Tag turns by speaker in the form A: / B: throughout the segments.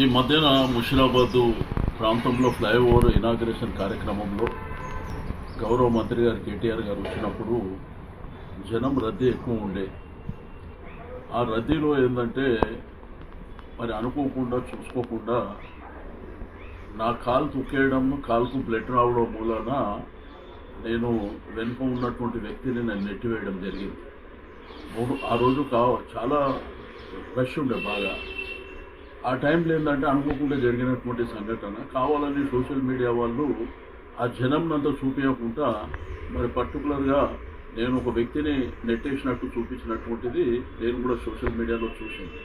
A: ఈ మధ్యన ముషిరాబాద్ ప్రాంతంలో ఫ్లైఓవర్ ఇనాగ్రేషన్ కార్యక్రమంలో గౌరవ మంత్రి గారు కేటీఆర్ గారు వచ్చినప్పుడు జనం రద్దీ ఎక్కువ ఉండే. ఆ రద్దీలో ఏంటంటే మరి అనుకోకుండా చూసుకోకుండా నా కాలు తుక్కేయడం కాలుకు బ్లడ్ రావడం మూలన నేను వెనుక ఉన్నటువంటి వ్యక్తిని నేను నెట్టివేయడం జరిగింది. ఆ రోజు కా చాలా రష్ ఉండే బాగా. ఆ టైంలో ఏంటంటే అనుకోకుండా జరిగినటువంటి సంఘటన. కావాలని సోషల్ మీడియా వాళ్ళు ఆ జనంనంతా చూపించకుండా మరి పర్టికులర్గా నేను ఒక వ్యక్తిని నెట్టేసినట్టు చూపించినటువంటిది నేను కూడా సోషల్ మీడియాలో చూసింది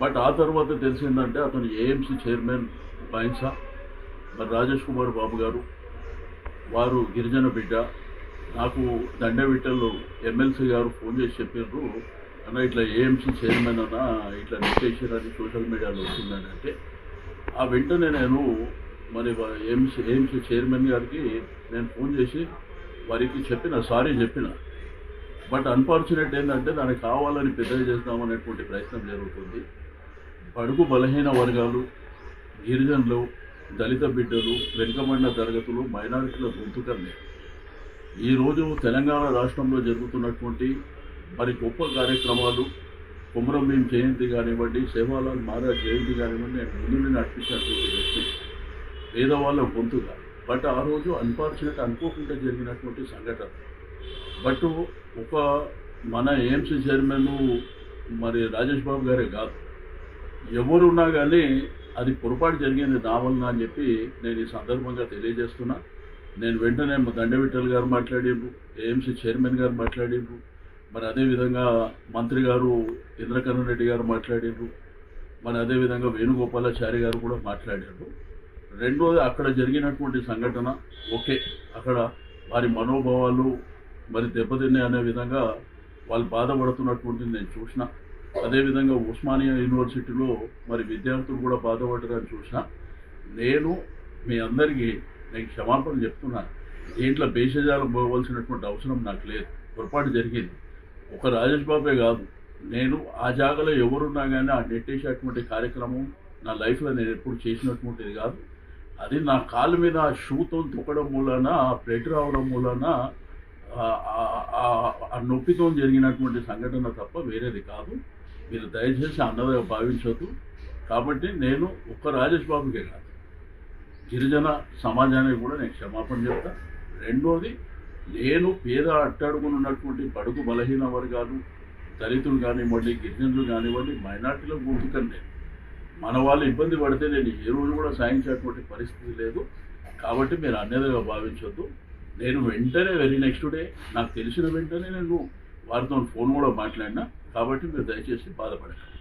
A: బట్ ఆ తర్వాత తెలిసిందంటే అతను ఏఎంసీ చైర్మన్ బైన్సా మరి రాజేష్ కుమార్ బాబు గారు వారు గిరిజన బిడ్డ నాకు దండవిట్టలు ఎమ్మెల్సీ గారు ఫోన్ చేసి చెప్పారు అన్న ఇట్లా ఏఎంసీ చైర్మన్ అన్న ఇట్లా నెట్టేసారని సోషల్ మీడియాలో వచ్చిందని అంటే ఆ వెంటనే నేను మరి ఏఎంసీ ఏఎంసీ చైర్మన్ గారికి నేను ఫోన్ చేసి వారికి చెప్పిన సారీ చెప్పిన. బట్ అన్ఫార్చునేట్ ఏంటంటే దానికి కావాలని పెద్దగా చేద్దామనేటువంటి ప్రయత్నం జరుగుతుంది. బడుగు బలహీన వర్గాలు గిరిజనులు దళిత బిడ్డలు వెనుకబడిన తరగతులు మైనారిటీల గొంతుకల్ని ఈరోజు తెలంగాణ రాష్ట్రంలో జరుగుతున్నటువంటి మరి గొప్ప కార్యక్రమాలు కుమరంభీం జయంతి కానివ్వండి సేవాలాల్ మహారాజ్ జయంతి కానివ్వండి నేను ముందు నడిపించినటువంటి వ్యక్తి. పేదవాళ్ళ గొంతుగా. బట్ ఆ రోజు అన్ఫార్చునేట్ అనుకోకుండా జరిగినటువంటి సంఘటన. బట్ ఒక మన ఏఎంసీ చైర్మన్ మరి రాజేష్ బాబు గారే కాదు. ఎవరున్నా కానీ అది పొరపాటు జరిగింది నా వలన అని చెప్పి నేను ఈ సందర్భంగా తెలియజేస్తున్నా. నేను వెంటనే మా దండవిట్టల్ గారు మాట్లాడిండ్రు ఏఎంసీ చైర్మన్ గారు మాట్లాడిండ్రు. మరి అదేవిధంగా మంత్రి గారు ఇంద్రకరణ్ రెడ్డి గారు మాట్లాడారు. మరి అదేవిధంగా వేణుగోపాలాచారి గారు కూడా మాట్లాడారు. రెండోది అక్కడ జరిగినటువంటి సంఘటన ఓకే. అక్కడ వారి మనోభావాలు మరి దెబ్బతిన్నాయి అనే విధంగా వాళ్ళు బాధపడుతున్నటువంటిది నేను చూసిన. అదేవిధంగా ఉస్మానియా యూనివర్సిటీలో మరి విద్యార్థులు కూడా బాధపడ్డారని చూసిన. నేను మీ అందరికీ నేను క్షమాపణ చెప్తున్నాను. దీంట్లో బేషజాలు పోవలసినటువంటి అవసరం నాకు లేదు. పొరపాటు జరిగింది. ఒక రాజేష్ బాబే కాదు. నేను ఆ జాగాలో ఎవరున్నా కానీ ఆ నెట్టేసేటువంటి కార్యక్రమం నా లైఫ్లో నేను ఎప్పుడు చేసినటువంటిది కాదు. అది నా కాలు మీద ఆ షూతో తొక్కడం మూలన ఆ బ్లడ్ రావడం మూలన ఆ- నొప్పితో జరిగినటువంటి సంఘటన తప్ప వేరేది కాదు. మీరు దయచేసి అన్నదిగా భావించదు కాబట్టి నేను ఒక్క రాజేష్ బాబుకే కాదు. గిరిజన సమాజానికి కూడా నేను క్షమాపణ చెప్తా. రెండోది నేను పేద అట్టడుగున ఉన్నటువంటి బడుగు బలహీన వర్గాలు దళితులు కానివ్వండి గిరిజనులు కానివ్వండి మైనార్టీలో గొంతుకని నేను. మన వాళ్ళు ఇబ్బంది పడితే నేను ఏ రోజు కూడా సాయించేటువంటి పరిస్థితి లేదు. కాబట్టి మీరు అన్యదిగా భావించొద్దు. నేను వెంటనే వెరీ నెక్స్ట్ డే నాకు తెలిసిన వెంటనే నేను వారితో ఫోన్ కూడా మాట్లాడినా. కాబట్టి మీరు దయచేసి బాధపడకండి.